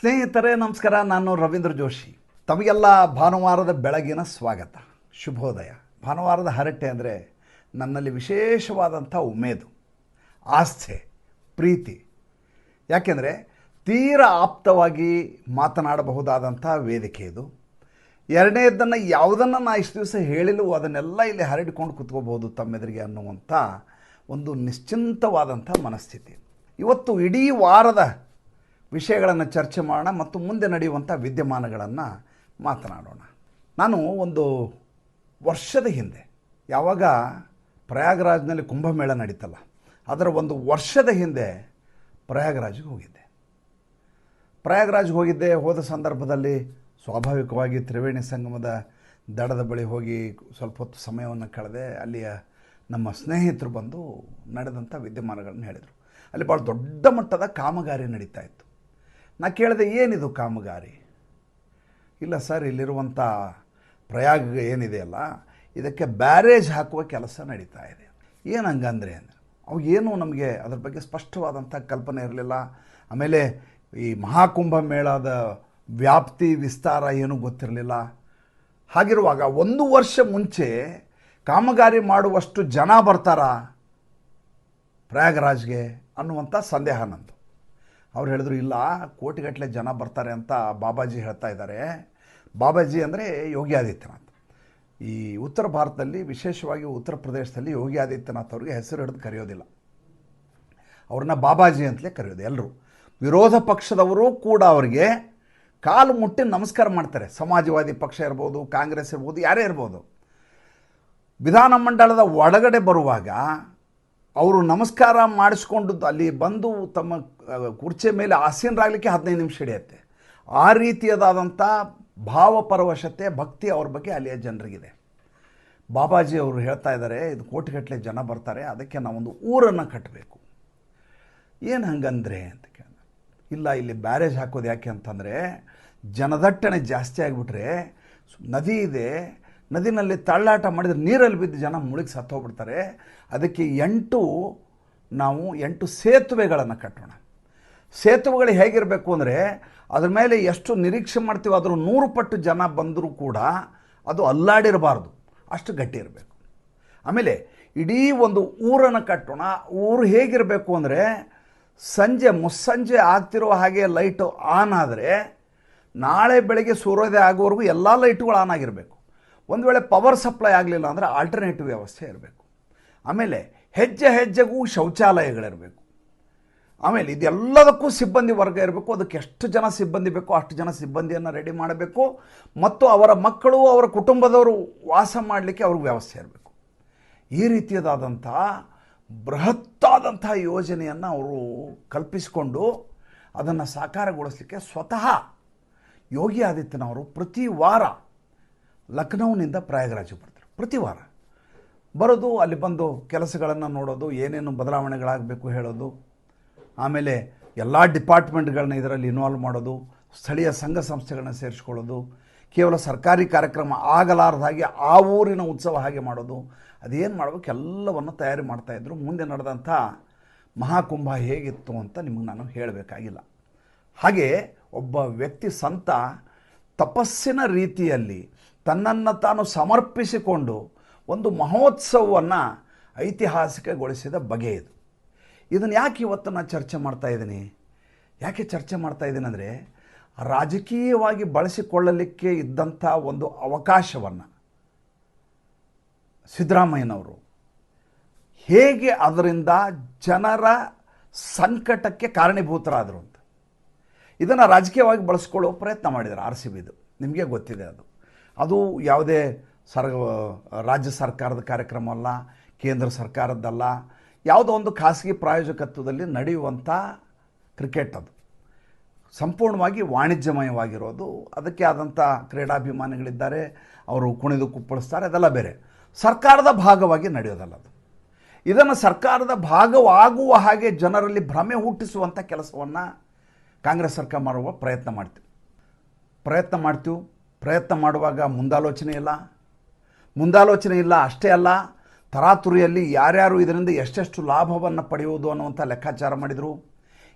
ಸ್ನೇಹಿತರೇ, ನಮಸ್ಕಾರ. ನಾನು ರವೀಂದ್ರ ಜೋಶಿ. ತಮಗೆಲ್ಲ ಭಾನುವಾರದ ಬೆಳಗಿನ ಸ್ವಾಗತ. ಶುಭೋದಯ. ಭಾನುವಾರದ ಹರಟೆ ಅಂದರೆ ನನ್ನಲ್ಲಿ ವಿಶೇಷವಾದಂಥ ಉಮೇದು, ಆಸ್ಥೆ, ಪ್ರೀತಿ. ಯಾಕೆಂದರೆ ತೀರ ಆಪ್ತವಾಗಿ ಮಾತನಾಡಬಹುದಾದಂಥ ವೇದಿಕೆ ಇದು. ಎರಡನೇದನ್ನು ಯಾವುದನ್ನು ನಾ ಇಷ್ಟು ದಿವಸ ಹೇಳಿಲ್ಲವೋ ಅದನ್ನೆಲ್ಲ ಇಲ್ಲಿ ಹರಡಿಕೊಂಡು ಕುತ್ಕೋಬಹುದು ತಮ್ಮೆದುರಿಗೆ ಅನ್ನುವಂಥ ಒಂದು ನಿಶ್ಚಿಂತವಾದಂಥ ಮನಸ್ಥಿತಿ. ಇವತ್ತು ಇಡೀ ವಾರದ ವಿಷಯಗಳನ್ನು ಚರ್ಚೆ ಮಾಡೋಣ ಮತ್ತು ಮುಂದೆ ನಡೆಯುವಂಥ ವಿದ್ಯಮಾನಗಳನ್ನು ಮಾತನಾಡೋಣ. ನಾನು ಒಂದು ವರ್ಷದ ಹಿಂದೆ, ಯಾವಾಗ ಪ್ರಯಾಗರಾಜ್ನಲ್ಲಿ ಕುಂಭಮೇಳ ನಡೀತಲ್ಲ, ಅದರ ಒಂದು ವರ್ಷದ ಹಿಂದೆ ಪ್ರಯಾಗರಾಜ್ಗೆ ಹೋಗಿದ್ದೆ. ಪ್ರಯಾಗರಾಜ್ಗೆ ಹೋಗಿದ್ದೆ, ಹೋದ ಸಂದರ್ಭದಲ್ಲಿ ಸ್ವಾಭಾವಿಕವಾಗಿ ತ್ರಿವೇಣಿ ಸಂಗಮದ ದಡದ ಬಳಿ ಹೋಗಿ ಸ್ವಲ್ಪ ಹೊತ್ತು ಸಮಯವನ್ನು ಕಳೆದೆ, ಅಲ್ಲಿಯ ನಮ್ಮ ಸ್ನೇಹಿತರು ಬಂದು ನಡೆದಂಥ ವಿದ್ಯಮಾನಗಳನ್ನು ಹೇಳಿದರು. ಅಲ್ಲಿ ಭಾಳ ದೊಡ್ಡ ಮಟ್ಟದ ಕಾಮಗಾರಿ ನಡೀತಾ ಇತ್ತು. ನಾ ಕೇಳಿದೆ ಏನಿದು ಕಾಮಗಾರಿ? ಇಲ್ಲ ಸರ್ ಇಲ್ಲಿರುವಂಥ ಪ್ರಯಾಗ ಏನಿದೆಯಲ್ಲ ಇದಕ್ಕೆ ಬ್ಯಾರೇಜ್ ಹಾಕುವ ಕೆಲಸ ನಡೀತಾ ಇದೆ. ಏನು ಹಂಗಂದ್ರೆ ಅಂದರೆ ಅವು ಏನೂ ನಮಗೆ ಅದ್ರ ಬಗ್ಗೆ ಸ್ಪಷ್ಟವಾದಂಥ ಕಲ್ಪನೆ ಇರಲಿಲ್ಲ. ಆಮೇಲೆ ಈ ಮಹಾಕುಂಭ ಮೇಳದ ವ್ಯಾಪ್ತಿ ವಿಸ್ತಾರ ಏನೂ ಗೊತ್ತಿರಲಿಲ್ಲ. ಹಾಗಿರುವಾಗ ಒಂದು ವರ್ಷ ಮುಂಚೆ ಕಾಮಗಾರಿ ಮಾಡುವಷ್ಟು ಜನ ಬರ್ತಾರಾ ಪ್ರಯಾಗರಾಜ್ಗೆ ಅನ್ನುವಂಥ ಸಂದೇಹ ನಂದು. ಅವ್ರು ಹೇಳಿದ್ರು, ಇಲ್ಲ ಕೋಟಿಗಟ್ಟಲೆ ಜನ ಬರ್ತಾರೆ ಅಂತ ಬಾಬಾಜಿ ಹೇಳ್ತಾ ಇದ್ದಾರೆ. ಬಾಬಾಜಿ ಅಂದರೆ ಯೋಗಿ ಆದಿತ್ಯನಾಥ್. ಈ ಉತ್ತರ ಭಾರತದಲ್ಲಿ, ವಿಶೇಷವಾಗಿ ಉತ್ತರ ಪ್ರದೇಶದಲ್ಲಿ ಯೋಗಿ ಆದಿತ್ಯನಾಥ್ ಅವ್ರಿಗೆ ಹೆಸರು ಹಿಡಿದು ಕರೆಯೋದಿಲ್ಲ. ಅವ್ರನ್ನ ಬಾಬಾಜಿ ಅಂತಲೇ ಕರೆಯೋದು ಎಲ್ಲರೂ ವಿರೋಧ ಪಕ್ಷದವರು ಕೂಡ ಅವರಿಗೆ ಕಾಲು ಮುಟ್ಟಿ ನಮಸ್ಕಾರ ಮಾಡ್ತಾರೆ. ಸಮಾಜವಾದಿ ಪಕ್ಷ ಇರ್ಬೋದು, ಕಾಂಗ್ರೆಸ್ ಇರ್ಬೋದು, ಯಾರೇ ಇರ್ಬೋದು. ವಿಧಾನಮಂಡಲದ ಒಳಗಡೆ ಬರುವಾಗ ಅವರು ನಮಸ್ಕಾರ ಮಾಡಿಸ್ಕೊಂಡು ಅಲ್ಲಿ ಬಂದು ತಮ್ಮ ಕುರ್ಚಿ ಮೇಲೆ ಆಸೀನರಾಗಲಿಕ್ಕೆ ಹದಿನೈದು ನಿಮಿಷ ಹಿಡಿಯತ್ತೆ. ಆ ರೀತಿಯದಾದಂಥ ಭಾವಪರವಶತೆ ಭಕ್ತಿ ಅವ್ರ ಬಗ್ಗೆ ಅಲ್ಲಿಯ ಜನರಿಗಿದೆ. ಬಾಬಾಜಿ ಅವರು ಹೇಳ್ತಾ ಇದ್ದಾರೆ, ಇದು ಕೋಟಿಗಟ್ಟಲೆ ಜನ ಬರ್ತಾರೆ, ಅದಕ್ಕೆ ನಾವೊಂದು ಊರನ್ನು ಕಟ್ಟಬೇಕು. ಏನು ಹಂಗಂದ್ರೆ ಅಂತ ಕೇಳಿದೆ. ಇಲ್ಲ, ಇಲ್ಲಿ ಬ್ಯಾರೇಜ್ ಹಾಕೋದು ಯಾಕೆ ಅಂತಂದರೆ, ಜನದಟ್ಟಣೆ ಜಾಸ್ತಿ ಆಗಿಬಿಟ್ರೆ, ನದಿ ಇದೆ ನದಿನಲ್ಲಿ ತಳ್ಳಾಟ ಮಾಡಿದರೆ ನೀರಲ್ಲಿ ಬಿದ್ದು ಜನ ಮುಳುಗಿ ಸತ್ತೋಗ್ಬಿಡ್ತಾರೆ. ಅದಕ್ಕೆ ಎಂಟು ನಾವು ಎಂಟು ಸೇತುವೆಗಳನ್ನು ಕಟ್ಟೋಣ. ಸೇತುವೆಗಳು ಹೇಗಿರಬೇಕು ಅಂದರೆ ಅದ್ರ ಮೇಲೆ ಎಷ್ಟು ನಿರೀಕ್ಷೆ ಮಾಡ್ತೀವೋ ಆದರೂ ನೂರು ಪಟ್ಟು ಜನ ಬಂದರೂ ಕೂಡ ಅದು ಅಲ್ಲಾಡಿರಬಾರ್ದು. ಅಷ್ಟು ಗಟ್ಟಿ ಇರಬೇಕು. ಆಮೇಲೆ ಇಡೀ ಒಂದು ಊರನ್ನು ಕಟ್ಟೋಣ. ಊರು ಹೇಗಿರಬೇಕು ಅಂದರೆ ಸಂಜೆ ಮುಸ್ಸಂಜೆ ಆಗ್ತಿರೋ ಹಾಗೆ ಲೈಟು ಆನ್ ಆದರೆ ನಾಳೆ ಬೆಳಗ್ಗೆ ಸೂರ್ಯೋದಯ ಆಗೋವರೆಗೂ ಎಲ್ಲ ಲೈಟುಗಳು ಆನ್ ಆಗಿರಬೇಕು. ಒಂದು ವೇಳೆ ಪವರ್ ಸಪ್ಲೈ ಆಗಲಿಲ್ಲ ಅಂದರೆ ಆಲ್ಟರ್ನೇಟಿವ್ ವ್ಯವಸ್ಥೆ ಇರಬೇಕು. ಆಮೇಲೆ ಹೆಜ್ಜೆ ಹೆಜ್ಜೆಗೂ ಶೌಚಾಲಯಗಳಿರಬೇಕು. ಆಮೇಲೆ ಇದೆಲ್ಲದಕ್ಕೂ ಸಿಬ್ಬಂದಿ ವರ್ಗ ಇರಬೇಕು, ಅದಕ್ಕೆ ಎಷ್ಟು ಜನ ಸಿಬ್ಬಂದಿ ಬೇಕೋ ಅಷ್ಟು ಜನ ಸಿಬ್ಬಂದಿಯನ್ನು ರೆಡಿ ಮಾಡಬೇಕು, ಮತ್ತು ಅವರ ಮಕ್ಕಳು, ಅವರ ಕುಟುಂಬದವರು ವಾಸ ಮಾಡಲಿಕ್ಕೆ ಅವ್ರಿಗೆ ವ್ಯವಸ್ಥೆ ಇರಬೇಕು. ಈ ರೀತಿಯದಾದಂಥ ಬೃಹತ್ತಾದಂಥ ಯೋಜನೆಯನ್ನು ಅವರು ಕಲ್ಪಿಸಿಕೊಂಡು ಅದನ್ನು ಸಾಕಾರಗೊಳಿಸಲಿಕ್ಕೆ ಸ್ವತಃ ಯೋಗಿ ಆದಿತ್ಯನವರು ಪ್ರತಿ ವಾರ ಲಕ್ನೌನಿಂದ ಪ್ರಯಾಗರಾಜಿಗೆ ಬರ್ತಾರೆ. ಪ್ರತಿ ವಾರ. ಬರೋದು, ಅಲ್ಲಿ ಬಂದು ಕೆಲಸಗಳನ್ನು ನೋಡೋದು, ಏನೇನು ಬದಲಾವಣೆಗಳಾಗಬೇಕು ಹೇಳೋದು, ಆಮೇಲೆ ಎಲ್ಲ ಡಿಪಾರ್ಟ್ಮೆಂಟ್ಗಳನ್ನ ಇದರಲ್ಲಿ ಇನ್ವಾಲ್ವ್ ಮಾಡೋದು, ಸ್ಥಳೀಯ ಸಂಘ ಸಂಸ್ಥೆಗಳನ್ನ ಸೇರಿಸ್ಕೊಳ್ಳೋದು, ಕೇವಲ ಸರ್ಕಾರಿ ಕಾರ್ಯಕ್ರಮ ಆಗಲಾರದ ಹಾಗೆ ಆ ಊರಿನ ಉತ್ಸವ ಹಾಗೆ ಮಾಡೋದು, ಅದೇನು ಮಾಡಬೇಕು, ಎಲ್ಲವನ್ನು ತಯಾರಿ ಮಾಡ್ತಾಯಿದ್ರು ಮುಂದೆ ನಡೆದಂಥ ಮಹಾಕುಂಭ ಹೇಗಿತ್ತು ಅಂತ ನಿಮಗೆ ನಾನು ಹೇಳಬೇಕಾಗಿಲ್ಲ. ಹಾಗೆ ಒಬ್ಬ ವ್ಯಕ್ತಿ ಸಂತ ತಪಸ್ಸಿನ ರೀತಿಯಲ್ಲಿ ತನ್ನನ್ನು ತಾನು ಸಮರ್ಪಿಸಿಕೊಂಡು ಒಂದು ಮಹೋತ್ಸವವನ್ನು ಐತಿಹಾಸಿಕಗೊಳಿಸಿದ ಬಗೆ ಇದು. ಇದನ್ನು ಯಾಕೆ ಇವತ್ತು ನಾನು ಚರ್ಚೆ ಮಾಡ್ತಾ ಇದ್ದೀನಿ? ಯಾಕೆ ಚರ್ಚೆ ಮಾಡ್ತಾ ಇದ್ದೀನಿ ಅಂದರೆ ರಾಜಕೀಯವಾಗಿ ಬಳಸಿಕೊಳ್ಳಲಿಕ್ಕೆ ಇದ್ದಂಥ ಒಂದು ಅವಕಾಶವನ್ನು ಸಿದ್ದರಾಮಯ್ಯನವರು ಹೇಗೆ ಅದರಿಂದ ಜನರ ಸಂಕಟಕ್ಕೆ ಕಾರಣೀಭೂತರಾದರು ಅಂತ. ಇದನ್ನು ರಾಜಕೀಯವಾಗಿ ಬಳಸ್ಕೊಳ್ಳೋ ಪ್ರಯತ್ನ ಮಾಡಿದ್ದಾರೆ ಆರ್ ಸಿ ಬಿದು ನಿಮಗೆ ಗೊತ್ತಿದೆ ಅದು. ಅದು ಯಾವುದೇ ಸರ್ ರಾಜ್ಯ ಸರ್ಕಾರದ ಕಾರ್ಯಕ್ರಮ ಅಲ್ಲ, ಕೇಂದ್ರ ಸರ್ಕಾರದ್ದಲ್ಲ, ಯಾವುದೋ ಒಂದು ಖಾಸಗಿ ಪ್ರಾಯೋಜಕತ್ವದಲ್ಲಿ ನಡೆಯುವಂಥ ಕ್ರಿಕೆಟ್ ಅದು. ಸಂಪೂರ್ಣವಾಗಿ ವಾಣಿಜ್ಯಮಯವಾಗಿರೋದು. ಅದಕ್ಕೆ ಆದಂಥ ಕ್ರೀಡಾಭಿಮಾನಿಗಳಿದ್ದಾರೆ, ಅವರು ಕುಣಿದು ಕುಪ್ಪಳಿಸ್ತಾರೆ, ಅದೆಲ್ಲ ಬೇರೆ. ಸರ್ಕಾರದ ಭಾಗವಾಗಿ ನಡೆಯೋದಲ್ಲ ಅದು. ಇದನ್ನು ಸರ್ಕಾರದ ಭಾಗವಾಗುವ ಹಾಗೆ ಜನರಲ್ಲಿ ಭ್ರಮೆ ಹುಟ್ಟಿಸುವಂಥ ಕೆಲಸವನ್ನು ಕಾಂಗ್ರೆಸ್ ಸರ್ಕಾರ ಮಾಡುವ ಪ್ರಯತ್ನ ಮಾಡ್ತೀವಿ. ಪ್ರಯತ್ನ ಮಾಡ್ತೀವಿ. ಪ್ರಯತ್ನ ಮಾಡುವಾಗ ಮುಂದಾಲೋಚನೆ ಇಲ್ಲ. ಮುಂದಾಲೋಚನೆ ಇಲ್ಲ ಅಷ್ಟೇ ಅಲ್ಲ, ತರಾತುರಿಯಲ್ಲಿ ಯಾರ್ಯಾರು ಇದರಿಂದ ಎಷ್ಟೆಷ್ಟು ಲಾಭವನ್ನು ಪಡೆಯುವುದು ಅನ್ನುವಂಥ ಲೆಕ್ಕಾಚಾರ ಮಾಡಿದರು.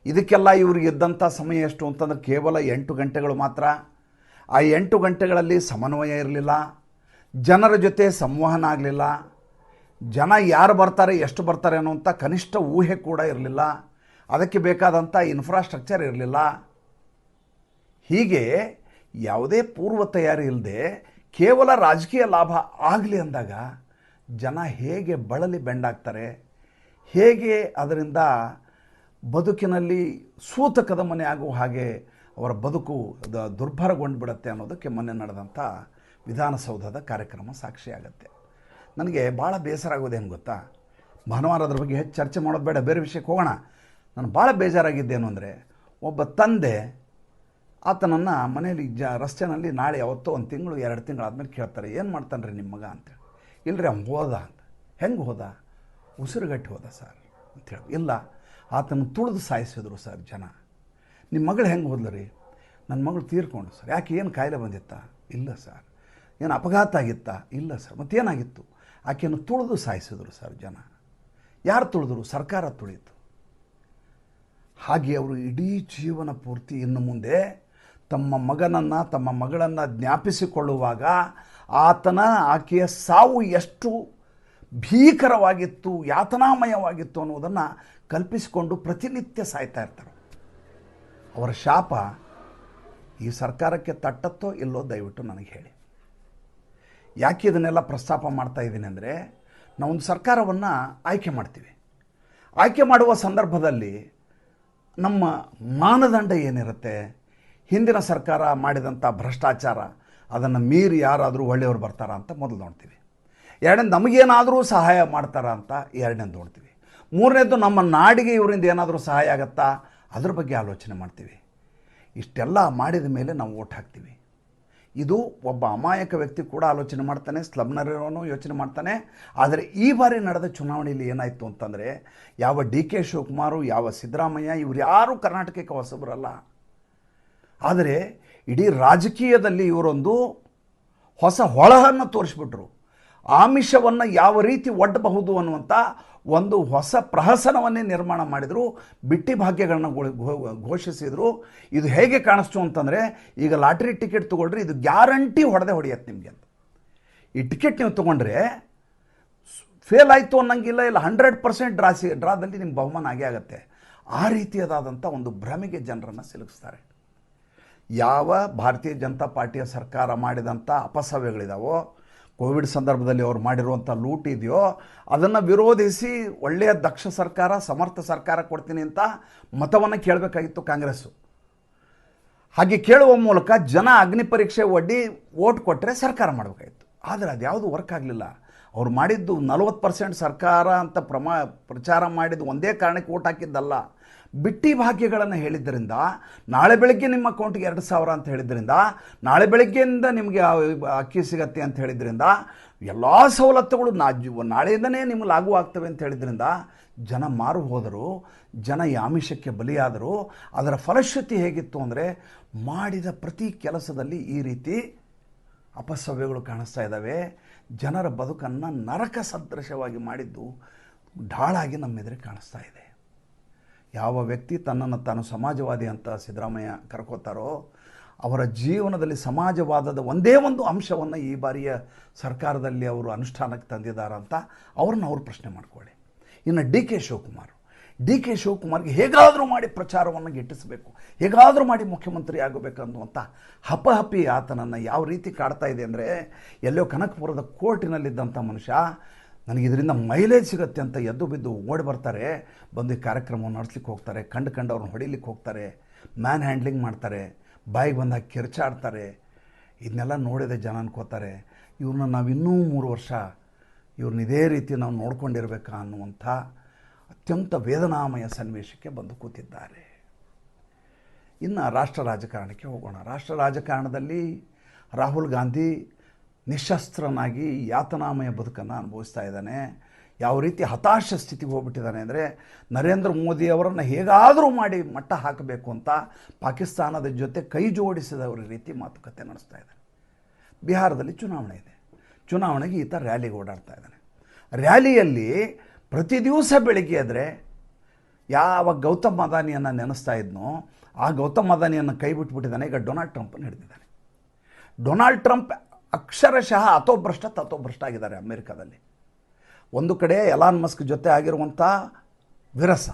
ಇದಕ್ಕೆಲ್ಲ ಇವ್ರಿಗೆ ಇದ್ದಂಥ ಸಮಯ ಎಷ್ಟು ಅಂತಂದ್ರೆ ಕೇವಲ ಎಂಟು ಗಂಟೆಗಳು ಮಾತ್ರ. ಆ ಎಂಟು ಗಂಟೆಗಳಲ್ಲಿ ಸಮನ್ವಯ ಇರಲಿಲ್ಲ. ಜನರ ಜೊತೆ ಸಂವಹನ ಆಗಲಿಲ್ಲ. ಜನ ಯಾರು ಬರ್ತಾರೆ, ಎಷ್ಟು ಬರ್ತಾರೆ ಅನ್ನುವಂಥ ಕನಿಷ್ಠ ಊಹೆ ಕೂಡ ಇರಲಿಲ್ಲ. ಅದಕ್ಕೆ ಬೇಕಾದಂಥ ಇನ್ಫ್ರಾಸ್ಟ್ರಕ್ಚರ್ ಇರಲಿಲ್ಲ. ಹೀಗೆ ಯಾವುದೇ ಪೂರ್ವ ತಯಾರಿ ಇಲ್ಲದೆ ಕೇವಲ ರಾಜಕೀಯ ಲಾಭ ಆಗಲಿ ಅಂದಾಗ ಜನ ಹೇಗೆ ಬಳಲಿ ಬೆಂಡಾಗ್ತಾರೆ, ಹೇಗೆ ಅದರಿಂದ ಬದುಕಿನಲ್ಲಿ ಸೂತಕದ ಮನೆ ಆಗುವ ಹಾಗೆ ಅವರ ಬದುಕು ದುರ್ಭರಗೊಂಡು ಬಿಡುತ್ತೆ ಅನ್ನೋದಕ್ಕೆ ಮೊನ್ನೆ ನಡೆದಂಥ ವಿಧಾನಸೌಧದ ಕಾರ್ಯಕ್ರಮ ಸಾಕ್ಷಿಯಾಗತ್ತೆ. ನನಗೆ ಭಾಳ ಬೇಸರ ಆಗೋದೇನು ಗೊತ್ತಾ? ಭಾನುವಾರ ಅದ್ರ ಬಗ್ಗೆ ಹೆಚ್ಚು ಚರ್ಚೆ ಮಾಡೋದು ಬೇಡ, ಬೇರೆ ವಿಷಯಕ್ಕೆ ಹೋಗೋಣ. ನಾನು ಭಾಳ ಬೇಜಾರಾಗಿದ್ದೇನು ಅಂದರೆ, ಒಬ್ಬ ತಂದೆ ಆತನನ್ನು ಮನೇಲಿ ಜ ರಸ್ತೆನಲ್ಲಿ ನಾಳೆ ಯಾವತ್ತೋ ಒಂದು ತಿಂಗಳು, ಎರಡು ತಿಂಗಳು ಆದಮೇಲೆ ಕೇಳ್ತಾರೆ, ಏನು ಮಾಡ್ತಾನೆ ರೀ ನಿಮ್ಮ ಮಗ ಅಂತೇಳಿ ಇಲ್ಲರಿ ಅವ್ನು ಹೋದ ಅಂತ. ಹೆಂಗೆ ಹೋದ? ಉಸಿರುಗಟ್ಟಿ ಹೋದ ಸರ್. ಅಂತೇಳಿ ಇಲ್ಲ, ಆತನ ತುಳಿದು ಸಾಯಿಸಿದ್ರು ಸರ್ ಜನ. ನಿಮ್ಮ ಮಗಳು ಹೆಂಗೆ ಹೋದ್ಲು ರೀ? ನನ್ನ ಮಗಳು ತೀರ್ಕೊಂಡು ಸರ್. ಯಾಕೆ, ಏನು ಕಾಯಿಲೆ ಬಂದಿತ್ತಾ? ಇಲ್ಲ ಸರ್. ಏನು ಅಪಘಾತ ಆಗಿತ್ತಾ? ಇಲ್ಲ ಸರ್. ಮತ್ತೇನಾಗಿತ್ತು? ಆಕೆಯನ್ನು ತುಳಿದು ಸಾಯಿಸಿದ್ರು ಸರ್ ಜನ. ಯಾರು ತುಳಿದ್ರು? ಸರ್ಕಾರ ತುಳಿತು ಹಾಗೆ ಅವರು ಇಡೀ ಜೀವನ ಪೂರ್ತಿ ಇನ್ನು ಮುಂದೆ ತಮ್ಮ ಮಗನನ್ನು, ತಮ್ಮ ಮಗಳನ್ನು ಜ್ಞಾಪಿಸಿಕೊಳ್ಳುವಾಗ ಆತನ ಆಕೆಯ ಸಾವು ಎಷ್ಟು ಭೀಕರವಾಗಿತ್ತು, ಯಾತನಾಮಯವಾಗಿತ್ತು ಅನ್ನೋದನ್ನು ಕಲ್ಪಿಸಿಕೊಂಡು ಪ್ರತಿನಿತ್ಯ ಸಾಯ್ತಾ ಇರ್ತಾರೆ. ಅವರ ಶಾಪ ಈ ಸರ್ಕಾರಕ್ಕೆ ತಟ್ಟತ್ತೋ ಇಲ್ಲೋ ದಯವಿಟ್ಟು ನನಗೆ ಹೇಳಿ. ಯಾಕೆ ಇದನ್ನೆಲ್ಲ ಪ್ರಸ್ತಾಪ ಮಾಡ್ತಾ ಇದ್ದೀನಿ ಅಂದರೆ ನಾವೊಂದು ಸರ್ಕಾರವನ್ನು ಆಯ್ಕೆ ಮಾಡ್ತೀವಿ. ಆಯ್ಕೆ ಮಾಡುವ ಸಂದರ್ಭದಲ್ಲಿ ನಮ್ಮ ಮಾನದಂಡ ಏನಿರುತ್ತೆ? ಹಿಂದಿನ ಸರ್ಕಾರ ಮಾಡಿದಂಥ ಭ್ರಷ್ಟಾಚಾರ, ಅದನ್ನು ಮೀರಿ ಯಾರಾದರೂ ಒಳ್ಳೆಯವರು ಬರ್ತಾರಾ ಅಂತ ಮೊದಲು ನೋಡ್ತೀವಿ. ಎರಡನೇದು ನಮಗೇನಾದರೂ ಸಹಾಯ ಮಾಡ್ತಾರಾ ಅಂತ ಎರಡನೇದು ನೋಡ್ತೀವಿ. ಮೂರನೇದು ನಮ್ಮ ನಾಡಿಗೆ ಇವರಿಂದ ಏನಾದರೂ ಸಹಾಯ ಆಗತ್ತಾ? ಅದ್ರ ಬಗ್ಗೆ ಆಲೋಚನೆ ಮಾಡ್ತೀವಿ. ಇಷ್ಟೆಲ್ಲ ಮಾಡಿದ ಮೇಲೆ ನಾವು ಓಟ್ ಹಾಕ್ತೀವಿ. ಇದು ಒಬ್ಬ ಅಮಾಯಕ ವ್ಯಕ್ತಿ ಕೂಡ ಆಲೋಚನೆ ಮಾಡ್ತಾನೆ ಸ್ಲಬ್ನರಿರೋನು ಯೋಚನೆ ಮಾಡ್ತಾನೆ. ಆದರೆ ಈ ಬಾರಿ ನಡೆದ ಚುನಾವಣೆಯಲ್ಲಿ ಏನಾಯಿತು ಅಂತಂದರೆ, ಯಾವ ಡಿ ಕೆ ಶಿವಕುಮಾರು, ಯಾವ ಸಿದ್ದರಾಮಯ್ಯ, ಇವರು ಯಾರೂ ಕರ್ನಾಟಕಕ್ಕೆ ಹೊಸಬರಲ್ಲ ಆದರೆ ಇಡೀ ರಾಜಕೀಯದಲ್ಲಿ ಇವರೊಂದು ಹೊಸ ಹೊಳಹನ್ನು ತೋರಿಸ್ಬಿಟ್ರು. ಆಮಿಷವನ್ನು ಯಾವ ರೀತಿ ಒಡ್ಡಬಹುದು ಅನ್ನುವಂಥ ಒಂದು ಹೊಸ ಪ್ರಹಸನವನ್ನೇ ನಿರ್ಮಾಣ ಮಾಡಿದರು, ಬಿಟ್ಟಿ ಭಾಗ್ಯಗಳನ್ನ ಘೋಷಿಸಿದರು. ಇದು ಹೇಗೆ ಕಾಣಿಸ್ತು ಅಂತಂದರೆ, ಈಗ ಲಾಟ್ರಿ ಟಿಕೆಟ್ ತೊಗೊಳ್ರಿ, ಇದು ಗ್ಯಾರಂಟಿ ಹೊಡೆದೇ ಹೊಡೆಯತ್ತೆ ನಿಮಗೆ ಅಂತ. ಈ ಟಿಕೆಟ್ ನೀವು ತೊಗೊಂಡ್ರೆ ಫೇಲ್ ಆಯಿತು ಅನ್ನಂಗಿಲ್ಲ, ಇಲ್ಲ ಹಂಡ್ರೆಡ್ ಪರ್ಸೆಂಟ್ ಡ್ರಾಸಿ, ಡ್ರಾದಲ್ಲಿ ನಿಮ್ಗೆ ಬಹುಮಾನ ಆಗೇ ಆಗುತ್ತೆ. ಆ ರೀತಿಯದಾದಂಥ ಒಂದು ಭ್ರಮೆಗೆ ಜನರನ್ನು ಸಿಲುಕಿಸ್ತಾರೆ. ಯಾವ ಭಾರತೀಯ ಜನತಾ ಪಾರ್ಟಿಯ ಸರ್ಕಾರ ಮಾಡಿದಂಥ ಅಪಸವ್ಯಗಳಿದಾವೋ, ಕೋವಿಡ್ ಸಂದರ್ಭದಲ್ಲಿ ಅವ್ರು ಮಾಡಿರುವಂಥ ಲೂಟ್ ಇದೆಯೋ, ಅದನ್ನು ವಿರೋಧಿಸಿ ಒಳ್ಳೆಯ ದಕ್ಷ ಸರ್ಕಾರ, ಸಮರ್ಥ ಸರ್ಕಾರ ಕೊಡ್ತೀನಿ ಅಂತ ಮತವನ್ನು ಕೇಳಬೇಕಾಗಿತ್ತು ಕಾಂಗ್ರೆಸ್ಸು. ಹಾಗೆ ಕೇಳುವ ಮೂಲಕ ಜನ ಅಗ್ನಿ ಪರೀಕ್ಷೆ ಒಡ್ಡಿ ಓಟ್ ಕೊಟ್ಟರೆ ಸರ್ಕಾರ ಮಾಡಬೇಕಾಗಿತ್ತು. ಆದರೆ ಅದ್ಯಾವುದು ವರ್ಕ್ ಆಗಲಿಲ್ಲ. ಅವ್ರು ಮಾಡಿದ್ದು ನಲವತ್ತು ಪರ್ಸೆಂಟ್ ಸರ್ಕಾರ ಅಂತ ಪ್ರಮಾ, ಪ್ರಚಾರ ಮಾಡಿದ್ದು ಒಂದೇ ಕಾರಣಕ್ಕೆ ಓಟ್ ಹಾಕಿದ್ದಲ್ಲ. ಬಿಟ್ಟಿ ಭಾಗ್ಯಗಳನ್ನು ಹೇಳಿದ್ದರಿಂದ ನಾಳೆ ಬೆಳಗ್ಗೆ ನಿಮ್ಮ ಅಕೌಂಟ್ಗೆ ಎರಡು ಸಾವಿರ ಅಂತ ಹೇಳಿದ್ರಿಂದ, ನಾಳೆ ಬೆಳಗ್ಗೆಯಿಂದ ನಿಮಗೆ ಅಕ್ಕಿ ಸಿಗತ್ತೆ ಅಂತ ಹೇಳಿದ್ರಿಂದ, ಎಲ್ಲ ಸವಲತ್ತುಗಳು ನಾ ನಾಳೆಯಿಂದನೇ ನಿಮಗೆ ಲಾಗು ಆಗ್ತವೆ ಅಂತ ಹೇಳಿದ್ರಿಂದ, ಜನ ಮಾರು ಹೋದರು, ಜನ ಈ ಆಮಿಷಕ್ಕೆ ಬಲಿಯಾದರು. ಅದರ ಫಲಶ್ರುತಿ ಹೇಗಿತ್ತು ಅಂದರೆ, ಮಾಡಿದ ಪ್ರತಿ ಕೆಲಸದಲ್ಲಿ ಈ ರೀತಿ ಅಪಸವ್ಯಗಳು ಕಾಣಿಸ್ತಾ ಇದ್ದಾವೆ. ಜನರ ಬದುಕನ್ನು ನರಕ ಸದೃಶವಾಗಿ ಮಾಡಿದ್ದು, ಢಾಳಾಗಿ ನಮ್ಮೆದುರು ಕಾಣಿಸ್ತಾ ಇದೆ. ಯಾವ ವ್ಯಕ್ತಿ ತನ್ನನ್ನು ತಾನು ಸಮಾಜವಾದಿ ಅಂತ ಸಿದ್ದರಾಮಯ್ಯ ಕರ್ಕೋತಾರೋ, ಅವರ ಜೀವನದಲ್ಲಿ ಸಮಾಜವಾದದ ಒಂದೇ ಒಂದು ಅಂಶವನ್ನು ಈ ಬಾರಿಯ ಸರ್ಕಾರದಲ್ಲಿ ಅವರು ಅನುಷ್ಠಾನಕ್ಕೆ ತಂದಿದ್ದಾರೆ ಅಂತ ಅವ್ರನ್ನ ಅವ್ರು ಪ್ರಶ್ನೆ ಮಾಡ್ಕೊಳ್ಳಿ. ಇನ್ನು D K Shivakumar. D K ಶಿವಕುಮಾರ್ಗೆ ಹೇಗಾದರೂ ಮಾಡಿ ಪ್ರಚಾರವನ್ನು ಗಿಟ್ಟಿಸಬೇಕು, ಹೇಗಾದರೂ ಮಾಡಿ ಮುಖ್ಯಮಂತ್ರಿ ಆಗಬೇಕನ್ನುವಂಥ ಹಪಹಪಿ ಆತನನ್ನು ಯಾವ ರೀತಿ ಕಾಡ್ತಾ ಇದೆ ಅಂದರೆ, ಎಲ್ಲೋ ಕನಕಪುರದ ಕೋರ್ಟಿನಲ್ಲಿದ್ದಂಥ ಮನುಷ್ಯ ನನಗೆ ಇದರಿಂದ ಮೈಲೇಜ್ ಸಿಗುತ್ತೆ ಅಂತ ಎದ್ದು ಬಿದ್ದು ಓಡಿ ಬರ್ತಾರೆ, ಬಂದು ಈ ಕಾರ್ಯಕ್ರಮವನ್ನು ನಡೆಸ್ಲಿಕ್ಕೆ ಹೋಗ್ತಾರೆ, ಕಂಡು ಕಂಡು ಅವ್ರನ್ನ ಹೊಡಿಲಿಕ್ಕೆ ಹೋಗ್ತಾರೆ, ಮ್ಯಾನ್ ಹ್ಯಾಂಡ್ಲಿಂಗ್ ಮಾಡ್ತಾರೆ, ಬಾಯಿಗೆ ಬಂದಾಗ ಕಿರ್ಚಾಡ್ತಾರೆ, ಇದನ್ನೆಲ್ಲ ನೋಡಿದೆ ಜನ ಅನ್ಕೋತಾರೆ. ಇವ್ರನ್ನ ನಾವು ಇನ್ನೂ ಮೂರು ವರ್ಷ ಇವ್ರನ್ನ ಇದೇ ರೀತಿ ನಾವು ನೋಡ್ಕೊಂಡಿರ್ಬೇಕಾ ಅನ್ನುವಂಥ ಅತ್ಯಂತ ವೇದನಾಮಯ ಸನ್ನಿವೇಶಕ್ಕೆ ಬಂದು ಕೂತಿದ್ದಾರೆ. ಇನ್ನು ರಾಷ್ಟ್ರ ರಾಜಕಾರಣಕ್ಕೆ ಹೋಗೋಣ. ರಾಷ್ಟ್ರ ರಾಜಕಾರಣದಲ್ಲಿ ರಾಹುಲ್ ಗಾಂಧಿ ನಿಶಸ್ತ್ರನಾಗಿ ಯಾತನಾಮಯ ಬದುಕನ್ನು ಅನುಭವಿಸ್ತಾ ಇದ್ದಾನೆ. ಯಾವ ರೀತಿ ಹತಾಶ ಸ್ಥಿತಿಗೆ ಹೋಗ್ಬಿಟ್ಟಿದ್ದಾನೆ ಅಂದರೆ, ನರೇಂದ್ರ ಮೋದಿ ಅವರನ್ನು ಹೇಗಾದರೂ ಮಾಡಿ ಮಟ್ಟ ಹಾಕಬೇಕು ಅಂತ ಪಾಕಿಸ್ತಾನದ ಜೊತೆ ಕೈ ಜೋಡಿಸಿದವರ ರೀತಿ ಮಾತುಕತೆ ನಡೆಸ್ತಾ ಇದ್ದಾನೆ. ಬಿಹಾರದಲ್ಲಿ ಚುನಾವಣೆ ಇದೆ. ಚುನಾವಣೆಗೆ ಈತ ರ್ಯಾಲಿಗೆ ಓಡಾಡ್ತಾ ಇದ್ದಾನೆ. ರ್ಯಾಲಿಯಲ್ಲಿ ಪ್ರತಿ ದಿವಸ ಬೆಳಿಗ್ಗೆ ಆದರೆ ಯಾವ ಗೌತಮ್ ಅದಾನಿಯನ್ನು ನೆನೆಸ್ತಾ ಇದ್ನೋ, ಆ ಗೌತಮ್ ಅದಾನಿಯನ್ನು ಕೈ ಬಿಟ್ಬಿಟ್ಟಿದ್ದಾನೆ. ಈಗ ಡೊನಾಲ್ಡ್ ಟ್ರಂಪನ್ನು ಹಿಡಿದಿದ್ದಾನೆ ಡೊನಾಲ್ಡ್ ಟ್ರಂಪ್ ಅಕ್ಷರಶಃ ಅಥೋಭ್ರಷ್ಟ ತಥೋಭ್ರಷ್ಟ ಆಗಿದ್ದಾರೆ ಅಮೆರಿಕದಲ್ಲಿ. ಒಂದು ಕಡೆ ಎಲಾನ್ ಮಸ್ಕ್ ಜೊತೆ ಆಗಿರುವಂಥ ವಿರಸ.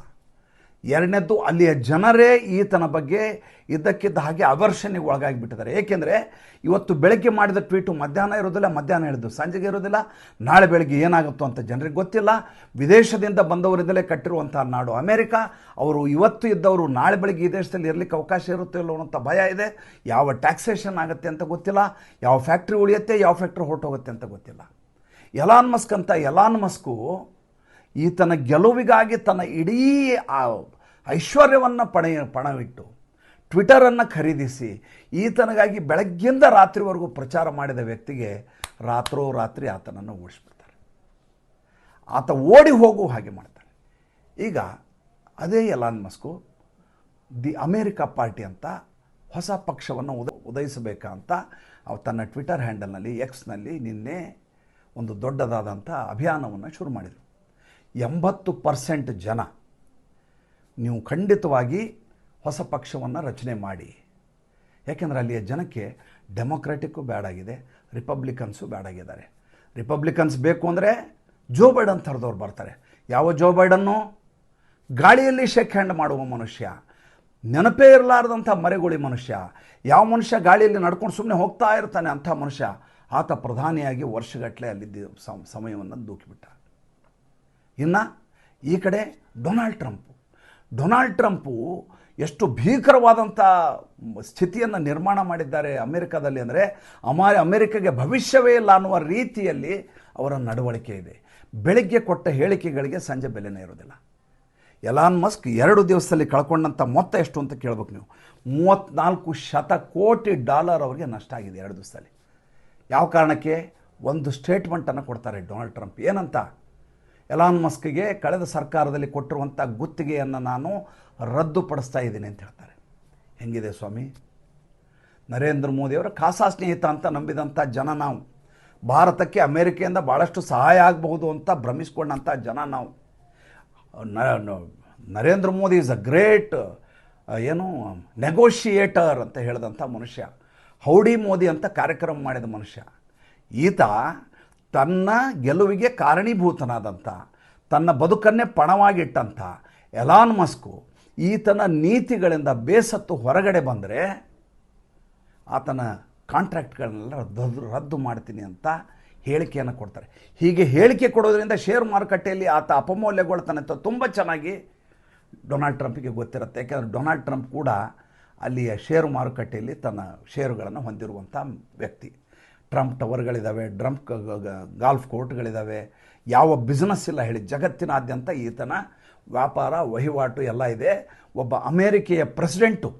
ಎರಡನೇದ್ದು ಅಲ್ಲಿಯ ಜನರೇ ಈತನ ಬಗ್ಗೆ ಇದ್ದಕ್ಕಿದ್ದ ಹಾಗೆ ಅವರ್ಷಣೆಗೆ ಒಳಗಾಗಿಬಿಟ್ಟಿದ್ದಾರೆ. ಏಕೆಂದರೆ ಇವತ್ತು ಬೆಳಗ್ಗೆ ಮಾಡಿದ ಟ್ವೀಟು ಮಧ್ಯಾಹ್ನ ಇರೋದಿಲ್ಲ, ಮಧ್ಯಾಹ್ನ ಹಿಡಿದು ಸಂಜೆಗೆ ಇರೋದಿಲ್ಲ, ನಾಳೆ ಬೆಳಗ್ಗೆ ಏನಾಗುತ್ತೋ ಅಂತ ಜನರಿಗೆ ಗೊತ್ತಿಲ್ಲ. ವಿದೇಶದಿಂದ ಬಂದವರಿಂದಲೇ ಕಟ್ಟಿರುವಂಥ ನಾಡು ಅಮೆರಿಕ, ಅವರು ಇವತ್ತು ಇದ್ದವರು ನಾಳೆ ಬೆಳಗ್ಗೆ ಈ ದೇಶದಲ್ಲಿ ಇರಲಿಕ್ಕೆ ಅವಕಾಶ ಇರುತ್ತೋ ಇಲ್ಲೋ ಅನ್ನೋಂಥ ಭಯ ಇದೆ. ಯಾವ ಟ್ಯಾಕ್ಸೇಷನ್ ಆಗುತ್ತೆ ಅಂತ ಗೊತ್ತಿಲ್ಲ, ಯಾವ ಫ್ಯಾಕ್ಟ್ರಿ ಉಳಿಯುತ್ತೆ, ಯಾವ ಫ್ಯಾಕ್ಟ್ರಿ ಹೊರಟೋಗುತ್ತೆ ಅಂತ ಗೊತ್ತಿಲ್ಲ. ಎಲಾನ್ ಮಸ್ಕ್ ಅಂತ ಎಲಾನ್ ಮಸ್ಕು ಈತನ ಗೆಲುವಿಗಾಗಿ ತನ್ನ ಇಡೀ, ಆ, ಐಶ್ವರ್ಯವನ್ನು ಪಣೆಯ ಪಣವಿಟ್ಟು ಟ್ವಿಟರನ್ನು ಖರೀದಿಸಿ ಈತನಿಗಾಗಿ ಬೆಳಗ್ಗಿಂದ ರಾತ್ರಿವರೆಗೂ ಪ್ರಚಾರ ಮಾಡಿದ ವ್ಯಕ್ತಿಗೆ ರಾತ್ರೋ ರಾತ್ರಿ ಆತನನ್ನು ಓಡಿಸ್ಬಿಡ್ತಾರೆ. ಆತ ಓಡಿ ಹೋಗುವ ಹಾಗೆ ಮಾಡ್ತಾರೆ. ಈಗ ಅದೇ Elon Musk the America party ಅಂತ ಹೊಸ ಪಕ್ಷವನ್ನು ಉದ, ಉದಯಿಸಬೇಕಂತ ಅವ ತನ್ನ ಟ್ವಿಟರ್ ಹ್ಯಾಂಡಲ್ನಲ್ಲಿ ಎಕ್ಸ್ನಲ್ಲಿ ನಿನ್ನೆ ಒಂದು ದೊಡ್ಡದಾದಂಥ ಅಭಿಯಾನವನ್ನು ಶುರು ಮಾಡಿದರು. ಎಂಬತ್ತು ಪರ್ಸೆಂಟ್ ಜನ ನೀವು ಖಂಡಿತವಾಗಿ ಹೊಸ ಪಕ್ಷವನ್ನು ರಚನೆ ಮಾಡಿ. ಯಾಕೆಂದರೆ ಅಲ್ಲಿಯ ಜನಕ್ಕೆ ಡೆಮೊಕ್ರೆಟಿಕ್ಕು ಬ್ಯಾಡಾಗಿದೆ, ರಿಪಬ್ಲಿಕನ್ಸು ಬ್ಯಾಡಾಗಿದ್ದಾರೆ. ರಿಪಬ್ಲಿಕನ್ಸ್ ಬೇಕು ಅಂದರೆ ಜೋ ಬೈಡನ್ ಥರದವ್ರು ಬರ್ತಾರೆ. ಯಾವ ಜೋ ಬೈಡನ್ನು? ಗಾಳಿಯಲ್ಲಿ ಶೇಕ್ ಹ್ಯಾಂಡ್ ಮಾಡುವ ಮನುಷ್ಯ, ನೆನಪೇ ಇರಲಾರ್ದಂಥ ಮರೆಗುಳಿ ಮನುಷ್ಯ, ಯಾವ ಮನುಷ್ಯ ಗಾಳಿಯಲ್ಲಿ ನಡ್ಕೊಂಡು ಸುಮ್ಮನೆ ಹೋಗ್ತಾ ಇರ್ತಾನೆ ಅಂಥ ಮನುಷ್ಯ, ಆತ ಪ್ರಧಾನಿಯಾಗಿ ವರ್ಷಗಟ್ಟಲೆ ಅಲ್ಲಿದ್ದ ಸಮ, ಸಮಯವನ್ನು ದೂಕಿಬಿಟ್ಟ. ಇನ್ನು ಈ ಕಡೆ ಡೊನಾಲ್ಡ್ ಟ್ರಂಪ್. ಡೊನಾಲ್ಡ್ ಟ್ರಂಪು ಎಷ್ಟು ಭೀಕರವಾದಂಥ ಸ್ಥಿತಿಯನ್ನು ನಿರ್ಮಾಣ ಮಾಡಿದ್ದಾರೆ ಅಮೆರಿಕದಲ್ಲಿ ಅಂದರೆ ಅಮಾ ಅಮೆರಿಕಗೆ ಭವಿಷ್ಯವೇ ಇಲ್ಲ ಅನ್ನುವ ರೀತಿಯಲ್ಲಿ ಅವರ ನಡವಳಿಕೆ ಇದೆ. ಬೆಳಗ್ಗೆ ಕೊಟ್ಟ ಹೇಳಿಕೆಗಳಿಗೆ ಸಂಜೆ ಬೆಲೆನೇ ಇರೋದಿಲ್ಲ ಎಲಾನ್ ಮಸ್ಕ್ ಎರಡು ದಿವಸದಲ್ಲಿ ಕಳ್ಕೊಂಡಂಥ ಮೊತ್ತ ಎಷ್ಟು ಅಂತ ಕೇಳ್ಬೇಕು ನೀವು. ಮೂವತ್ತ್ನಾಲ್ಕು ಶತಕೋಟಿ ಡಾಲರ್ ಅವರಿಗೆ ನಷ್ಟ ಆಗಿದೆ ಎರಡು ದಿವಸದಲ್ಲಿ. ಯಾವ ಕಾರಣಕ್ಕೆ? ಒಂದು ಸ್ಟೇಟ್ಮೆಂಟನ್ನು ಕೊಡ್ತಾರೆ ಡೊನಾಲ್ಡ್ ಟ್ರಂಪ್. ಏನಂತ? ಎಲಾನ್ ಮಸ್ಕ್ಗೆ ಕಳೆದ ಸರ್ಕಾರದಲ್ಲಿ ಕೊಟ್ಟಿರುವಂಥ ಗುತ್ತಿಗೆಯನ್ನು ನಾನು ರದ್ದುಪಡಿಸ್ತಾ ಇದ್ದೀನಿ ಅಂತ ಹೇಳ್ತಾರೆ. ಹೆಂಗಿದೆ ಸ್ವಾಮಿ? ನರೇಂದ್ರ ಮೋದಿಯವರ ಖಾಸಾ ಸ್ನೇಹಿತ ಅಂತ ನಂಬಿದಂಥ ಜನ ನಾವು. ಭಾರತಕ್ಕೆ ಅಮೇರಿಕೆಯಿಂದ ಭಾಳಷ್ಟು ಸಹಾಯ ಆಗಬಹುದು ಅಂತ ಭ್ರಮಿಸ್ಕೊಂಡಂಥ ಜನ ನಾವು. Narendra Modi is a great ಏನು ನೆಗೋಷಿಯೇಟರ್ ಅಂತ ಹೇಳಿದಂಥ ಮನುಷ್ಯ. ಹೌಡಿ ಮೋದಿ ಅಂತ ಕಾರ್ಯಕ್ರಮ ಮಾಡಿದ ಮನುಷ್ಯ. ಈತ ತನ್ನ ಗೆಲುವಿಗೆ ಕಾರಣೀಭೂತನಾದಂಥ ತನ್ನ ಬದುಕನ್ನೇ ಪಣವಾಗಿಟ್ಟಂಥ ಎಲಾನ್ ಮಸ್ಕು ಈತನ ನೀತಿಗಳಿಂದ ಬೇಸತ್ತು ಹೊರಗಡೆ ಬಂದರೆ ಆತನ ಕಾಂಟ್ರಾಕ್ಟ್ಗಳನ್ನೆಲ್ಲ ರದ್ದು ರದ್ದು ಮಾಡ್ತೀನಿ ಅಂತ ಹೇಳಿಕೆಯನ್ನು ಕೊಡ್ತಾರೆ. ಹೀಗೆ ಹೇಳಿಕೆ ಕೊಡೋದ್ರಿಂದ ಶೇರ್ ಮಾರುಕಟ್ಟೆಯಲ್ಲಿ ಆತ ಅಪಮೌಲ್ಯಗೊಳ್ತಾನೆ ಅಂತ ತುಂಬ ಚೆನ್ನಾಗಿ ಡೊನಾಲ್ಡ್ ಟ್ರಂಪ್ಗೆ ಗೊತ್ತಿರುತ್ತೆ. ಯಾಕೆಂದರೆ ಡೊನಾಲ್ಡ್ ಟ್ರಂಪ್ ಕೂಡ ಅಲ್ಲಿಯ ಷೇರು ಮಾರುಕಟ್ಟೆಯಲ್ಲಿ ತನ್ನ ಷೇರುಗಳನ್ನು ಹೊಂದಿರುವಂಥ ವ್ಯಕ್ತಿ. ಟ್ರಂಪ್ ಟವರ್ಗಳಿದ್ದಾವೆ ಡ್ರಮ್ ಗಾಲ್ಫ್ ಕೋರ್ಟ್ಗಳಿದ್ದಾವೆ ಯಾವ ಬಿಸ್ನೆಸ್ ಇಲ್ಲ ಹೇಳಿ, ಜಗತ್ತಿನಾದ್ಯಂತ ಈತನ ವ್ಯಾಪಾರ, ವಹಿವಾಟು ಎಲ್ಲ ಇದೆ. ಒಬ್ಬ ಅಮೇರಿಕೆಯ ಪ್ರೆಸಿಡೆಂಟು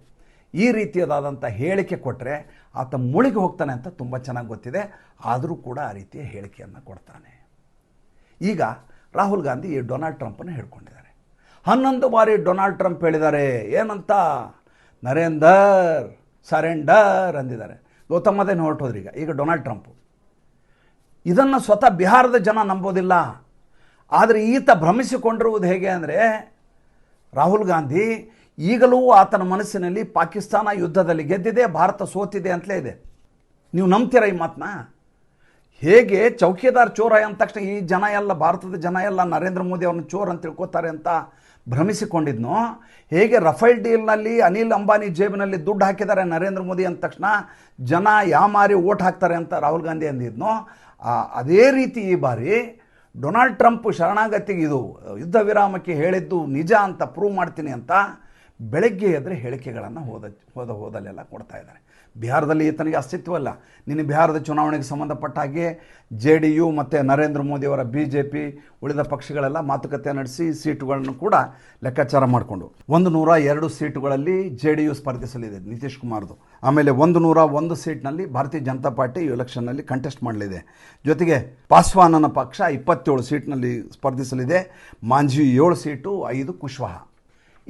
ಈ ರೀತಿಯದಾದಂಥ ಹೇಳಿಕೆ ಕೊಟ್ಟರೆ ಆತ ಮುಳುಗಿ ಹೋಗ್ತಾನೆ ಅಂತ ತುಂಬ ಚೆನ್ನಾಗಿ ಗೊತ್ತಿದೆ. ಆದರೂ ಕೂಡ ಆ ರೀತಿಯ ಹೇಳಿಕೆಯನ್ನು ಕೊಡ್ತಾನೆ. ಈಗ ರಾಹುಲ್ ಗಾಂಧಿ ಈ ಡೊನಾಲ್ಡ್ ಟ್ರಂಪನ್ನು ಹೇಳ್ಕೊಂಡಿದ್ದಾರೆ. ಹನ್ನೊಂದು ಬಾರಿ ಡೊನಾಲ್ಡ್ ಟ್ರಂಪ್ ಹೇಳಿದ್ದಾರೆ, ಏನಂತ? ನರೇಂದರ್, ಸರೆಂಡರ್ ಅಂದಿದ್ದಾರೆ. ಗೌತಮದೇನು ಹೊರಟೋದ್ರಿ ಈಗ ಈಗ ಡೊನಾಲ್ಡ್ ಟ್ರಂಪ್. ಇದನ್ನು ಸ್ವತಃ ಬಿಹಾರದ ಜನ ನಂಬೋದಿಲ್ಲ. ಆದರೆ ಈತ ಭ್ರಮಿಸಿಕೊಂಡಿರುವುದು ಹೇಗೆ ಅಂದರೆ, ರಾಹುಲ್ ಗಾಂಧಿ ಈಗಲೂ ಆತನ ಮನಸ್ಸಿನಲ್ಲಿ ಪಾಕಿಸ್ತಾನ ಯುದ್ಧದಲ್ಲಿ ಗೆದ್ದಿದೆ, ಭಾರತ ಸೋತಿದೆ ಅಂತಲೇ ಇದೆ. ನೀವು ನಂಬ್ತೀರ ಈ ಮಾತನ್ನ ಹೇಗೆ ಚೌಕಿದಾರ್ ಚೋರ ಅಂದ ತಕ್ಷಣ ಈ ಜನ ಎಲ್ಲ, ಭಾರತದ ಜನ ಎಲ್ಲ ನರೇಂದ್ರ ಮೋದಿ ಅವ್ರನ್ನ ಚೋರ್ ಅಂತ ತಿಳ್ಕೊತಾರೆ ಅಂತ ಭ್ರಮಿಸಿಕೊಂಡಿದ್ನೋ? ಹೇಗೆ ರಫೇಲ್ ಡೀಲ್ನಲ್ಲಿ ಅನಿಲ್ ಅಂಬಾನಿ ಜೇಬಿನಲ್ಲಿ ದುಡ್ಡು ಹಾಕಿದ್ದಾರೆ ನರೇಂದ್ರ ಮೋದಿ ಅಂದ ತಕ್ಷಣ ಜನ ಯಾಮಾರಿ ಓಟ್ ಹಾಕ್ತಾರೆ ಅಂತ ರಾಹುಲ್ ಗಾಂಧಿ ಅಂದಿದ್ನೋ? ಅದೇ ರೀತಿ ಈ ಬಾರಿ ಡೊನಾಲ್ಡ್ ಟ್ರಂಪ್ ಶರಣಾಗತಿಗೆ ಇದು ಯುದ್ಧ ವಿರಾಮಕ್ಕೆ ಹೇಳಿದ್ದು ನಿಜ ಅಂತ ಪ್ರೂವ್ ಮಾಡ್ತೀನಿ ಅಂತ ಬೆಳಗ್ಗೆ ಎದ್ರೆ ಹೇಳಿಕೆಗಳನ್ನು ಹೋದ ಹೋದ, ಹೋದಲ್ಲೆಲ್ಲ ಕೊಡ್ತಾ ಇದ್ದಾರೆ. ಬಿಹಾರದಲ್ಲಿ ಈತನಿಗೆ ಅಸ್ತಿತ್ವ ಅಲ್ಲ ನಿನ್ನೆ ಬಿಹಾರದ ಚುನಾವಣೆಗೆ ಸಂಬಂಧಪಟ್ಟ ಹಾಗೆ ಜೆ ಡಿ ಯು ಮತ್ತು ನರೇಂದ್ರ ಮೋದಿಯವರ ಬಿ ಜೆ ಪಿ ಉಳಿದ ಪಕ್ಷಗಳೆಲ್ಲ ಮಾತುಕತೆ ನಡೆಸಿ ಸೀಟುಗಳನ್ನು ಕೂಡ ಲೆಕ್ಕಾಚಾರ ಮಾಡಿಕೊಂಡು. ಒಂದು ನೂರ ಎರಡು ಸೀಟುಗಳಲ್ಲಿ ಜೆ ಡಿ ಯು ಸ್ಪರ್ಧಿಸಲಿದೆ ನಿತೀಶ್ ಕುಮಾರ್ದು. ಆಮೇಲೆ ಒಂದು ನೂರ ಒಂದು ಸೀಟ್ನಲ್ಲಿ ಭಾರತೀಯ ಜನತಾ ಪಾರ್ಟಿ ಎಲೆಕ್ಷನ್ನಲ್ಲಿ ಕಂಟೆಸ್ಟ್ ಮಾಡಲಿದೆ. ಜೊತೆಗೆ ಪಾಸ್ವಾನನ ಪಕ್ಷ ಇಪ್ಪತ್ತೇಳು ಸೀಟ್ನಲ್ಲಿ ಸ್ಪರ್ಧಿಸಲಿದೆ. ಮಾಂಜಿ ಏಳು ಸೀಟು, ಐದು ಕುಶ್ವಾಹ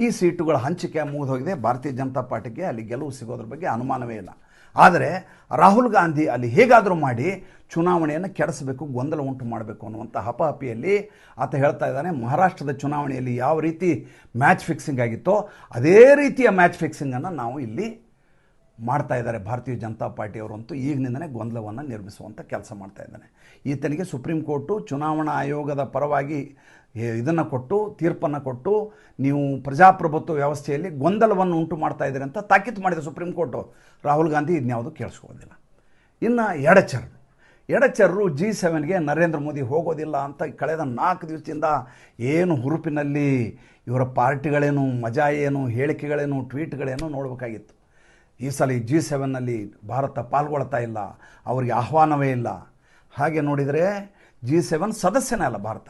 ಈ ಸೀಟುಗಳ ಹಂಚಿಕೆ ಮುಗಿದೋಗಿದೆ. ಭಾರತೀಯ ಜನತಾ ಪಾರ್ಟಿಗೆ ಅಲ್ಲಿ ಗೆಲುವು ಸಿಗೋದ್ರ ಬಗ್ಗೆ ಅನುಮಾನವೇ ಇಲ್ಲ. ಆದರೆ ರಾಹುಲ್ ಗಾಂಧಿ ಅಲ್ಲಿ ಹೇಗಾದರೂ ಮಾಡಿ ಚುನಾವಣೆಯನ್ನು ಕೆಡಿಸಬೇಕು, ಗೊಂದಲ ಉಂಟು ಮಾಡಬೇಕು ಅನ್ನುವಂಥ ಹಪಹಪಿಯಲ್ಲಿ ಆತ ಹೇಳ್ತಾ ಇದ್ದಾನೆ, ಮಹಾರಾಷ್ಟ್ರದ ಚುನಾವಣೆಯಲ್ಲಿ ಯಾವ ರೀತಿ ಮ್ಯಾಚ್ ಫಿಕ್ಸಿಂಗ್ ಆಗಿತ್ತೋ, ಅದೇ ರೀತಿಯ ಮ್ಯಾಚ್ ಫಿಕ್ಸಿಂಗನ್ನು ನಾವು ಇಲ್ಲಿ ಮಾಡ್ತಾ ಇದ್ದಾರೆ ಭಾರತೀಯ ಜನತಾ ಪಾರ್ಟಿಯವರಂತೂ ಈಗಿನಿಂದಲೇ ಗೊಂದಲವನ್ನು ನಿರ್ಮಿಸುವಂಥ ಕೆಲಸ ಮಾಡ್ತಾ ಇದ್ದಾನೆ. ಈತನಿಗೆ ಸುಪ್ರೀಂ ಕೋರ್ಟು ಚುನಾವಣಾ ಆಯೋಗದ ಪರವಾಗಿ ಇದನ್ನು ಕೊಟ್ಟು, ತೀರ್ಪನ್ನು ಕೊಟ್ಟು, ನೀವು ಪ್ರಜಾಪ್ರಭುತ್ವ ವ್ಯವಸ್ಥೆಯಲ್ಲಿ ಗೊಂದಲವನ್ನು ಉಂಟು ಮಾಡ್ತಾ ಇದ್ದೀರಿ ಅಂತ ತಾಕೀತು ಮಾಡಿದ ಸುಪ್ರೀಂ ಕೋರ್ಟು. ರಾಹುಲ್ ಗಾಂಧಿ ಇದನ್ಯಾವುದು ಕೇಳಿಸ್ಕೊಳ್ಳೋದಿಲ್ಲ. ಇನ್ನು ಎಡಚರರು. ಎಡಚರರು ಜಿ ಸೆವೆನ್ಗೆ ನರೇಂದ್ರ ಮೋದಿ ಹೋಗೋದಿಲ್ಲ ಅಂತ ಕಳೆದ ನಾಲ್ಕು ದಿವಸದಿಂದ ಏನು ಹುರುಪಿನಲ್ಲಿ ಇವರ ಪಾರ್ಟಿಗಳೇನು, ಮಜಾ ಏನು, ಹೇಳಿಕೆಗಳೇನು, ಟ್ವೀಟ್ಗಳೇನು ನೋಡಬೇಕಾಗಿತ್ತು. ಈ ಸಲ ಜಿ ಸೆವೆನ್ನಲ್ಲಿ ಭಾರತ ಪಾಲ್ಗೊಳ್ತಾ ಇಲ್ಲ, ಅವರಿಗೆ ಆಹ್ವಾನವೇ ಇಲ್ಲ. ಹಾಗೆ ನೋಡಿದರೆ ಜಿ ಸೆವೆನ್ ಸದಸ್ಯನೇ ಅಲ್ಲ ಭಾರತ.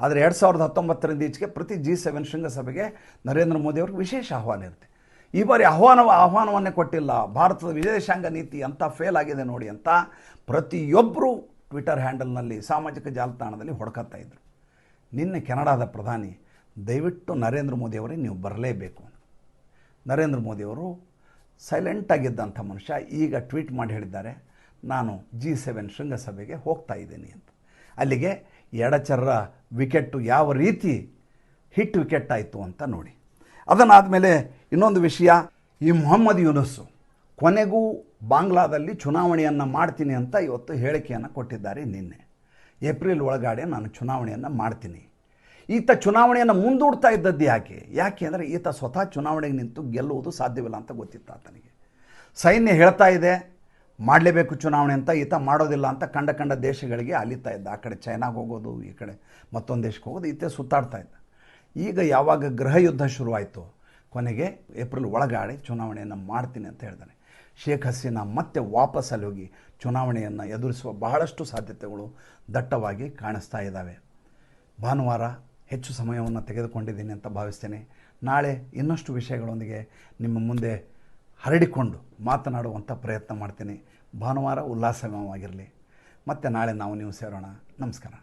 ಆದರೆ ಎರಡು ಸಾವಿರದ ಹತ್ತೊಂಬತ್ತರಿಂದ ಈಚೆಗೆ ಪ್ರತಿ ಜಿ ಸೆವೆನ್ ಶೃಂಗಸಭೆಗೆ ನರೇಂದ್ರ ಮೋದಿ ಅವ್ರಿಗೆ ವಿಶೇಷ ಆಹ್ವಾನ ಇರುತ್ತೆ. ಈ ಬಾರಿ ಆಹ್ವಾನ ಆಹ್ವಾನವನ್ನೇ ಕೊಟ್ಟಿಲ್ಲ. ಭಾರತದ ವಿದೇಶಾಂಗ ನೀತಿ ಅಂತ ಫೇಲ್ ಆಗಿದೆ ನೋಡಿ ಅಂತ ಪ್ರತಿಯೊಬ್ಬರು ಟ್ವಿಟರ್ ಹ್ಯಾಂಡಲ್ನಲ್ಲಿ ಸಾಮಾಜಿಕ ಜಾಲತಾಣದಲ್ಲಿ ಹೊಡ್ಕತ್ತಾ ಇದ್ರು. ನಿನ್ನೆ ಕೆನಡಾದ ಪ್ರಧಾನಿ, ದಯವಿಟ್ಟು ನರೇಂದ್ರ ಮೋದಿಯವರೇ ನೀವು ಬರಲೇಬೇಕು. ನರೇಂದ್ರ ಮೋದಿಯವರು ಸೈಲೆಂಟಾಗಿದ್ದಂಥ ಮನುಷ್ಯ ಈಗ ಟ್ವೀಟ್ ಮಾಡಿ ಹೇಳಿದ್ದಾರೆ, ನಾನು ಜಿ ಸೆವೆನ್ ಶೃಂಗಸಭೆಗೆ ಹೋಗ್ತಾ ಇದ್ದೀನಿ ಅಂತ. ಅಲ್ಲಿಗೆ ಎಡಚರ್ರ ವಿಕೆಟ್ಟು ಯಾವ ರೀತಿ ಹಿಟ್ ವಿಕೆಟ್ ಆಯಿತು ಅಂತ ನೋಡಿ. ಅದನ್ನಾದಮೇಲೆ ಇನ್ನೊಂದು ವಿಷಯ, ಈ ಮೊಹಮ್ಮದ್ ಯೂನಸ್ಸು ಕೊನೆಗೂ ಬಾಂಗ್ಲಾದಲ್ಲಿ ಚುನಾವಣೆಯನ್ನು ಮಾಡ್ತೀನಿ ಅಂತ ಇವತ್ತು ಹೇಳಿಕೆಯನ್ನು ಕೊಟ್ಟಿದ್ದಾರೆ ನಿನ್ನೆ. ಏಪ್ರಿಲ್ ಒಳಗಡೆ ನಾನು ಚುನಾವಣೆಯನ್ನು ಮಾಡ್ತೀನಿ. ಈತ ಚುನಾವಣೆಯನ್ನು ಮುಂದೂಡ್ತಾ ಇದ್ದದ್ದು ಯಾಕೆ? ಯಾಕೆ ಅಂದರೆ ಈತ ಸ್ವತಃ ಚುನಾವಣೆಗೆ ನಿಂತು ಗೆಲ್ಲುವುದು ಸಾಧ್ಯವಿಲ್ಲ ಅಂತ ಗೊತ್ತಿತ್ತು ಆತನಿಗೆ. ಸೈನ್ಯ ಹೇಳ್ತಾ ಇದೆ, ಮಾಡಲೇಬೇಕು ಚುನಾವಣೆ ಅಂತ, ಈತ ಮಾಡೋದಿಲ್ಲ ಅಂತ ಕಂಡ ಕಂಡ ದೇಶಗಳಿಗೆ ಅಲಿತಾ ಇದ್ದ. ಆ ಕಡೆ ಚೈನಾಗೆ ಹೋಗೋದು, ಈ ಕಡೆ ಮತ್ತೊಂದು ದೇಶಕ್ಕೆ ಹೋಗೋದು, ಈತ ಸುತ್ತಾಡ್ತಾ ಇದ್ದ. ಈಗ ಯಾವಾಗ ಗೃಹ ಯುದ್ಧ ಶುರುವಾಯಿತು, ಕೊನೆಗೆ ಏಪ್ರಿಲ್ ಒಳಗಾಡಿ ಚುನಾವಣೆಯನ್ನು ಮಾಡ್ತೀನಿ ಅಂತ ಹೇಳ್ತಾನೆ ಶೇಖ್ ಹಸೀನಾ ಮತ್ತೆ ವಾಪಸ್ ಅಲ್ಲಿ ಹೋಗಿ ಚುನಾವಣೆಯನ್ನು ಎದುರಿಸುವ ಬಹಳಷ್ಟು ಸಾಧ್ಯತೆಗಳು ದಟ್ಟವಾಗಿ ಕಾಣಿಸ್ತಾ ಇದ್ದಾವೆ. ಭಾನುವಾರ ಹೆಚ್ಚು ಸಮಯವನ್ನು ತೆಗೆದುಕೊಂಡಿದ್ದೀನಿ ಅಂತ ಭಾವಿಸ್ತೇನೆ. ನಾಳೆ ಇನ್ನಷ್ಟು ವಿಷಯಗಳೊಂದಿಗೆ ನಿಮ್ಮ ಮುಂದೆ ಹರಡಿಕೊಂಡು ಮಾತನಾಡುವಂಥ ಪ್ರಯತ್ನ ಮಾಡ್ತೀನಿ. ಭಾನುವಾರ ಉಲ್ಲಾಸಮಯವಾಗಿರಲಿ ಮತ್ತು ನಾಳೆ ನಾವು ನೀವು ಸೇರೋಣ. ನಮಸ್ಕಾರ.